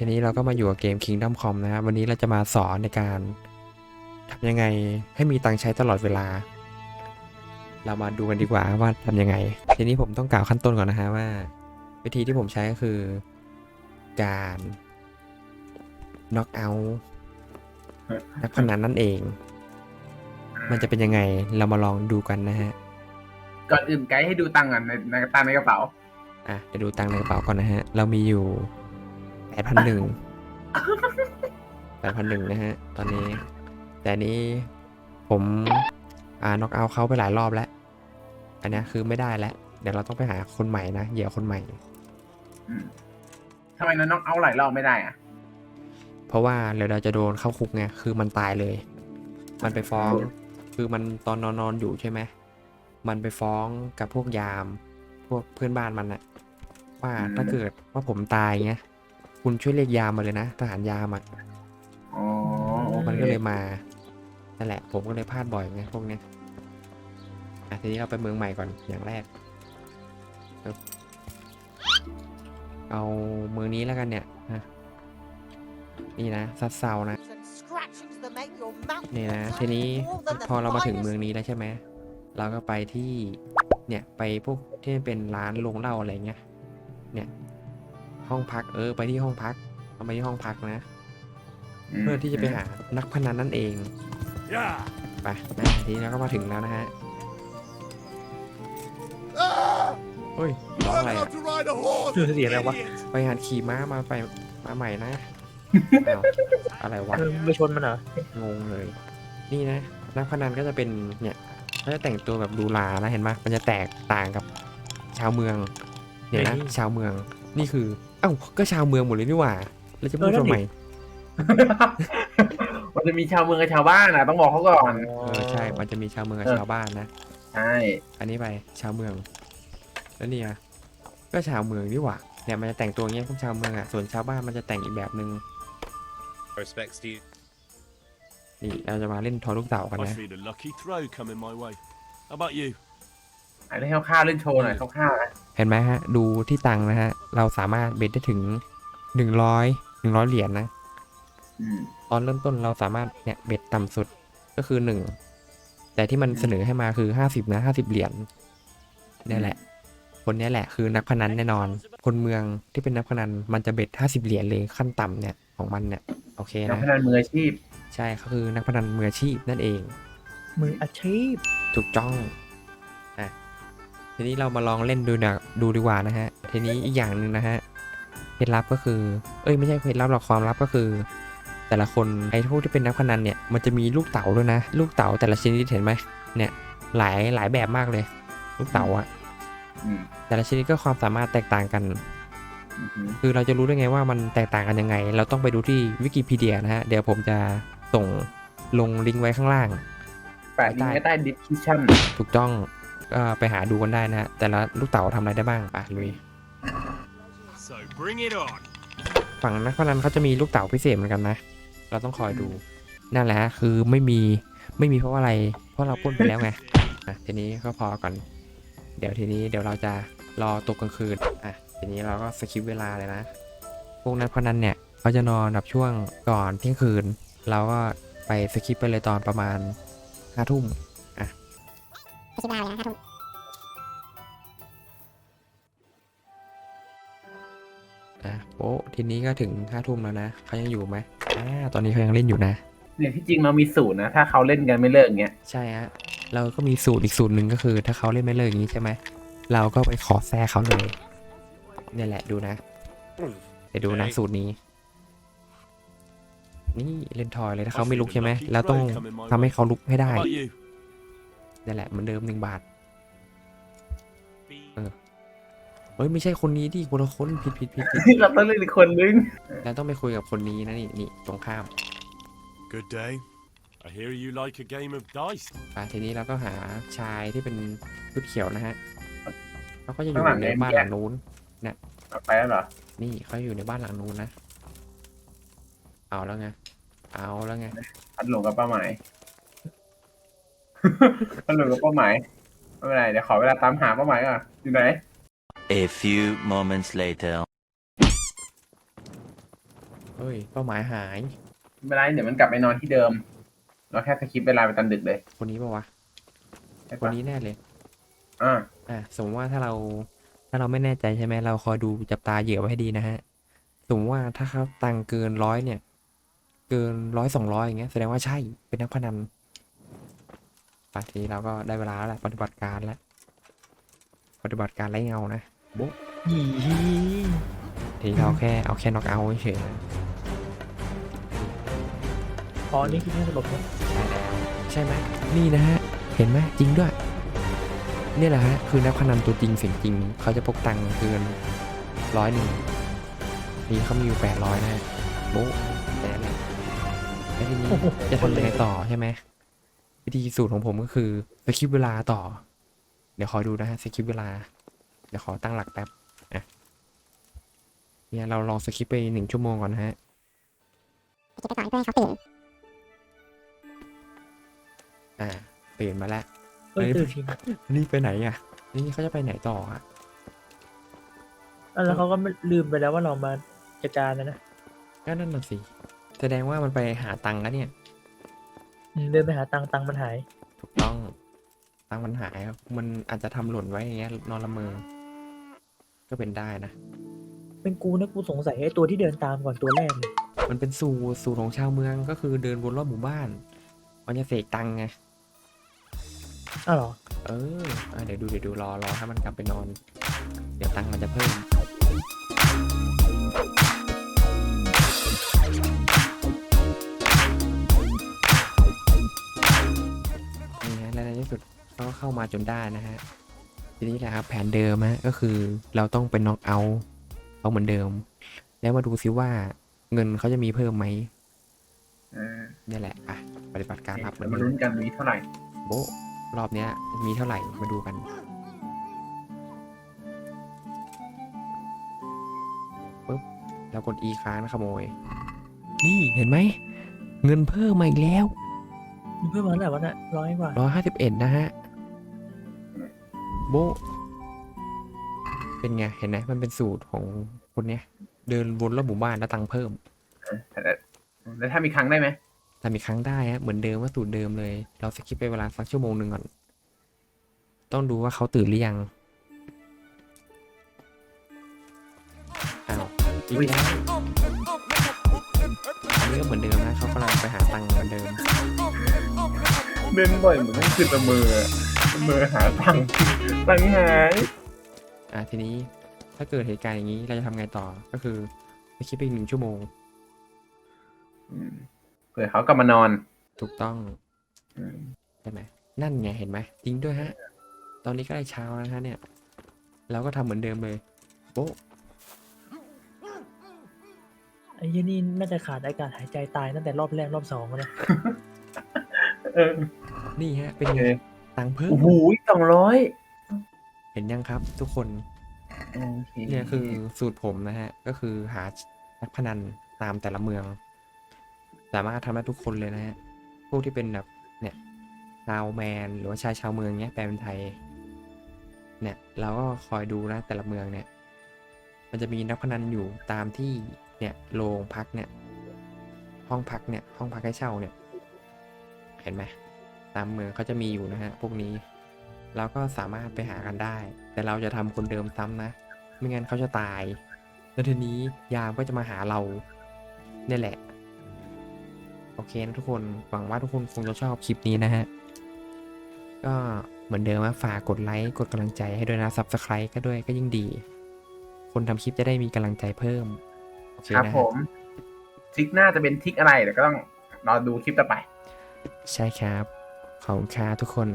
ทีนี้เราก็มาอยู่กับเกม Kingdom Come นะครับวันนี้เราจะมาสอนในการทำยังไงให้มีตังค์ใช้ตลอดเวลา เรามาดูกันดีกว่าว่าทำยังไง ทีนี้ผมต้องกล่าวขั้นต้นก่อนนะฮะว่า วิธีที่ผมใช้ก็คือ การ knock out นักพนันนั่นเอง มันจะเป็นยังไงเรามาลองดูกันนะฮะ ก่อนอื่นไกด์ให้ดูตังค์ก่อนในในตังค์ในกระเป๋า อะเดี๋ยวดูตังค์ในกระเป๋าก่อนนะฮะ เรามีอยู่แป ดพันหนึ่งแปดพันหนึ่งนะฮะ ตอนนี้ แต่อันนี้ผมอ่าน็อกเอาเขาไปหลายรอบแล้ว อันเนี้ยคือไม่ได้แล้ว เดี๋ยวเราต้องไปหาคนใหม่นะ เหยื่อคนใหม่อืมทำไมน้องเอาหลายรอบไม่ได้อะเพราะว่าเดี๋ยวเราจะโดนเข้าคุกไง คือมันตายเลย มันไปฟ้อง คือมันตอนนอนนอนอยู่ใช่ไหม มันไปฟ้องกับพวกยาม พวกเพื่อนบ้านมันอะว่าถ้าเกิดว่าผมตายเงี้ย คุณช่วยเรียกยามมาเลยนะทหารยามอะอ๋อโอมันเคก็เลยมานั่นแหละ ผมก็เลยพลาดบ่อยไงพวกเนี้ยอะทีนี้เราไปเมืองใหม่ก่อนอย่างแรกปึ๊บเอาเมืองนี้แล้วกันเนี่ยนะนี่นะซัดเซานะ นี่นะทีนี้พอเรามาถึงเมืองนี้แล้วใช่ไหมเราก็ไปที่เนี่ยไปพวกที่เป็นร้านโรงเหล้าอะไรเงี้ยเนี่ย ห้องพัก เออ ไปที่ห้องพักเอาไปที่ห้องพักนะ เพื่อที่จะไปหานักพนันนั่นเองไปนะทีนี้เราก็มาถึงแล้วนะฮะเฮ้ยร้องอะไรอะเสียงอะไรวะไปหัดขี่ม้ามาไปมาใหม่นะอ้าวอะไรวะเออไม่ชนมันเหรองงเลย นี่นะนักพนันก็จะเป็นเนี่ยเขาจะแต่งตัวแบบดูลานะเห็นไหมมันจะแตกต่างกับชาวเมือง เนี่ยนะชาวเมือง นี่คือ เอ้าก็ชาวเมืองหมดเลยนี่หว่า แล้วจะพูดทำไมมันจะมีชาวเมืองกับชาวบ้านนะต้องบอกเขาก่อนเออใช่ มันจะมีชาวเมืองกับเออชาวบ้านนะ ใช่ อันนี้ไปชาวเมือง แล้วเนี่ยก็ชาวเมืองนี่หว่า เนี่ยมันจะแต่งตัวอย่างเงี้ยพวกชาวเมืองอะ ส่วนชาวบ้านมันจะแต่งอีกแบบนึง Respects to you. นี่เราจะมาเล่นทอลูกเต่ากัน I นะ feel a lucky throw coming my way. How about you? อันนี้คร่าวๆเล่นโชว์หน่อยคร่าวๆนะเห็นไหมฮะ ดูที่ตังค์นะฮะ เราสามารถเบ็ดได้ถึงหนึ่งร้อยหนึ่งร้อยเหรียญนะอืม ตอนเริ่มต้นเราสามารถเนี่ยเบ็ดต่ำสุดก็คือหนึ่งแต่ที่มันเสนอให้มาคือห้าสิบนะห้าสิบเหรียญนี่แหละ คนเนี้ยแหละคือนักพนันแน่นอน คนเมืองที่เป็นนักพนันมันจะเบ็ดห้าสิบเหรียญเลยขั้นต่ำเนี่ยของมันเนี่ยโอเคนักนะ พนันมืออาชีพ ใช่เขาคือนักพนันมืออาชีพนั่นเอง มืออาชีพ ถูกจ้องอะ ทีนี้เรามาลองเล่นดูนะดูดีกว่านะฮะ ทีนี้อีกอย่างหนึ่งนะฮะเคล็ดลับก็คือ เอ้ยไม่ใช่เคล็ดลับหรอกความลับก็คือ แต่ละคนไอ้พวกที่เป็นนักพนันเนี่ยมันจะมีลูกเต๋าด้วยนะ ลูกเต๋าแต่ละชนิดเห็นไหมเนี่ยหลายหลายแบบมากเลย ลูกเต๋าอะอืมแต่ละชนิดก็ความสามารถแตกต่างกันอือหือคือเราจะรู้ได้ไงว่ามันแตกต่างกันยังไง เราต้องไปดูที่วิกิพีเดียนะฮะ เดี๋ยวผมจะส่งลงลิงก์ไว้ข้างล่างแปะลิงก์ไว้ใต้ดิสคริปชั่นถูกต้อง ก็ไปหาดูกันได้นะฮะแต่ละลูกเต๋าทำอะไรได้บ้างไปลุย So bring it on. ฝั่งนักพนันเขาจะมีลูกเต๋าพิเศษเหมือนกันนะ เราต้องคอยดู นั่นแหละฮะคือไม่มีไม่มีเพราะว่าอะไร เพราะเราปล้นไปแล้วไงอะทีนี้ก็พอก่อน เดี๋ยวทีนี้เดี๋ยวเราจะรอตกกลางคืนอะทีนี้เราก็สคิปเวลาเลยนะ พวกนักพนันเนี่ยเขาจะนอนแบบช่วงก่อนเที่ยงคืน เราก็ไปสคิปไปเลยตอนประมาณห้าทุ่ม ไปคิดได้เลยนะห้าทุ่มอะโป๊ะทีนี้ก็ถึงห้าทุ่มแล้วนะเขายังอยู่ไหมอ่าตอนนี้เขายังเล่นอยู่นะ เนี่ยที่จริงเรามีสูตรนะ ถ้าเขาเล่นกันไม่เลิกเงี้ยใช่ฮะเราก็มีสูตรอีกสูตรหนึ่งก็คือ ถ้าเขาเล่นไม่เลิกอย่างนี้ใช่ไหมเราก็ไปขอแทรกเขาเลยเนี่ยแหละดูนะเดี๋ยวดูนะสูตรนี้ นี่เล่นทอยเลยถ้าเขาไม่ลุกใช่ไหมแล้วต้องทำให้เขาลุกให้ได้ How about you? นี่แหละเหมือนเดิมหนึ่งบาทเฮ้ยไม่ใช่คนนี้ดิคนละคนผิดผิดผิดผิดเราต้องเล่นอีกคนนึงเราต้องไปคุยกับคนนี้นะนี่นี่ตรงข้าม Good day. I hear you like a game of dice. อะทีนี้เราก็หาชายที่เป็นชุดเขียวนะฮะเขาก็จะอยู่ข้างหลังในเนี่ยบ้านหลังนู้นเอาไปแล้วเหรอ นี่เขาอยู่ในบ้านหลังนู้นนะ เอาแล้วไง เอาแล้วไงพัดหลงกับเป้าหมาย พัดหลงกับเป้าหมายไม่เป็นไรเดี๋ยวขอเวลาตามหาเป้าหมายก่อนอยู่ไหน A few moments later. เอ้ย เป้าหมายหาย ไม่เป็นไรเดี๋ยวมันกลับไปนอนที่เดิม เราแค่สคิปเวลาไปตอนดึกเลยคนนี้ปะวะ ใช่คนปะนี้แน่เลย อ่าอะ สมมติว่าถ้าเรา ถ้าเราไม่แน่ใจใช่ไหม เราคอยดูจับตาเหยื่อไว้ให้ดีนะฮะ สมมติว่าถ้าเขาตังค์เกินร้อยเนี่ย เกินร้อยสองร้อยอย่างเงี้ย แสดงว่าใช่ เป็นนักพนัน ป่ะทีนี้เราก็ได้เวลาแล้วแหละปฏิบัติการแล้ว ปฏิบัติการไล่เงานะโบ๊ะหีทีนี้เราแค่เอาแค่น็อกเอาท์เฉยๆนะอ๋อนี่คือที่สลบเนี่ยใช่แล้วใช่ไหมนี่นะฮะ เห็นไหมจริงด้วยนี่แหละฮะ คือนักพนันตัวจริงเสียงจริง เขาจะพกตังค์เกินร้อยหนึ่งนี่เขามีอยู่แปดร้อยนะฮะโบ๊ะแค่นั้นแหละแล้วทีนี้โอ้โหจะทำยังไงต่อใช่ไหม วิธีสูตรของผมก็คือสคริปต์เวลาต่อ เดี๋ยวขอดูนะฮะสคริปต์เวลา เดี๋ยวขอตั้งหลักแป๊บอะเนี่ยเราลองสคริปต์ไปหนึ่งชั่วโมงก่อนนะฮะคิดไปก่อนเพื่อให้เขาตื่นอ่าเปลี่ยนมาแล้วเอ้ยเอ้ยตื่นทีนะนี่ไปไหนอะ นี่เขาจะไปไหนต่ออะอะแล้วเขาก็ไม่ลืมไปแล้วว่าเรามาจัดการแล้วนะก็นั่นน่ะสิ แสดงว่ามันไปหาตังค์แล้วเนี่ยอืม เดินไปหาตังค์ตังค์มันหาย ถูกต้องตังค์มันหายครับมันอาจจะทำหล่นไว้อย่างเงี้ยนอนละเมอก็เป็นได้นะ เป็นกูนะกูสงสัยไอ้ตัวที่เดินตามก่อนตัวแรกเลยมันเป็นสูตรสูตรของชาวเมืองก็คือเดินวนรอบหมู่บ้านมันจะเสกตังค์ไง อ้าวเหรอ เอออะเดี๋ยวดูเดี๋ยวดูรอรอถ้ามันกลับไปนอน เดี๋ยวตังค์มันจะเพิ่ม ฮะและในที่สุดเขาก็เข้ามาจนได้นะฮะทีนี้แหละครับแผนเดิมฮะก็คือเราต้องเป็นน็อกเอาท์เอาเหมือนเดิม แล้วมาดูซิว่าเงินเขาจะมีเพิ่มไหมอ่านี่แหละอะปฏิบัติการรับเหมืเดี๋อยวนมาเดิลุ้มนกันมีเท่าไหร่โบะรอบเนี้ย มีเท่าไหร่มาดูกันปุ๊บเรากด E ค้างนะขโมย นี่เห็นไหม เงินเพิ่มมาอีกแล้วมัน เพิ่มมาเท่าไหร่วะน่ะร้อยกว่าร้อยห้าสิบเอ็ดนะฮะโบะเป็นไง เห็นไหมมันเป็นสูตรของคนเนี้ย เดินวนรอบหมู่บ้านแล้วตังค์เพิ่มแต่แล้วถ้ามีครั้งได้ไหมแต่มีครั้งได้ฮะเหมือนเดิมว่าสูตรเดิมเลย เราสกิปไปเวลาสักชั่วโมงหนึ่งก่อน ต้องดูว่าเขาตื่นหรือยังอ้าวอีกแล้วอันนี้ก็เหมือนเดิมนะเขากำลังไปหาตังค์เหมือนเดิม เดินบ่อยเหมือนต้องขึ้นละเมอละเมอหาตังค์ตังค์หายอะทีนี้ถ้าเกิดเหตุการณ์อย่างนี้เราจะทำไงต่อก็คือสกิปไปอีกหนึ่งชั่วโมง อืมเผื่อเขากลับมานอนถูกต้องอืมใช่ไหมนั่นไงเห็นไหมจริงด้วยฮะ ตอนนี้ก็ได้เช้าแล้วฮะเนี่ย เราก็ทำเหมือนเดิมเลยโป๊ะไอ้ยี่นี่น่าจะขาดอากาศหายใจตายตั้งแต่รอบแรกรอบสองแล้วนะ เออนี่ฮะ เป็นโอไงเคตังค์เพิ่ม โอ้โหสองร้อยเห็นยังครับทุกคนเนี่ยคือสูตรผมนะฮะ ก็คือหานักพนันตามแต่ละเมือง สามารถทำได้ทุกคนเลยนะฮะ พวกที่เป็นแบบเนี่ยชาวแมนหรือว่าชายชาวเมืองเนี้ยแปลเป็นไทย เนี่ย เราก็คอยดูนะแต่ละเมืองเนี่ย มันจะมีนักพนันอยู่ตามที่เนี่ยโรงพักเนี่ย ห้องพักเนี่ย ห้องพักให้เช่าเนี่ยเห็นไหมตามเมืองเขาจะมีอยู่นะฮะพวกนี้เราก็สามารถไปหากันได้ แต่เราจะทำคนเดิมซ้ำนะ ไม่งั้นเขาจะตาย แล้วทีนี้ยามก็จะมาหาเราเนี่ยแหละ โอเคนะทุกคน หวังว่าทุกคนคงจะชอบคลิปนี้นะฮะ ก็เหมือนเดิมว่าฝากกดไลค์ กดกำลังใจให้ด้วยนะ Subscribe ก็ด้วยก็ยิ่งดี คนทำคลิปจะได้มีกำลังใจเพิ่มโอเคครับผม ทริกหน้าจะเป็นทริกอะไรเดี๋ยวก็ต้องรอดูคลิปต่อไป ใช่ครับ ขอบคุณค่ะทุกคน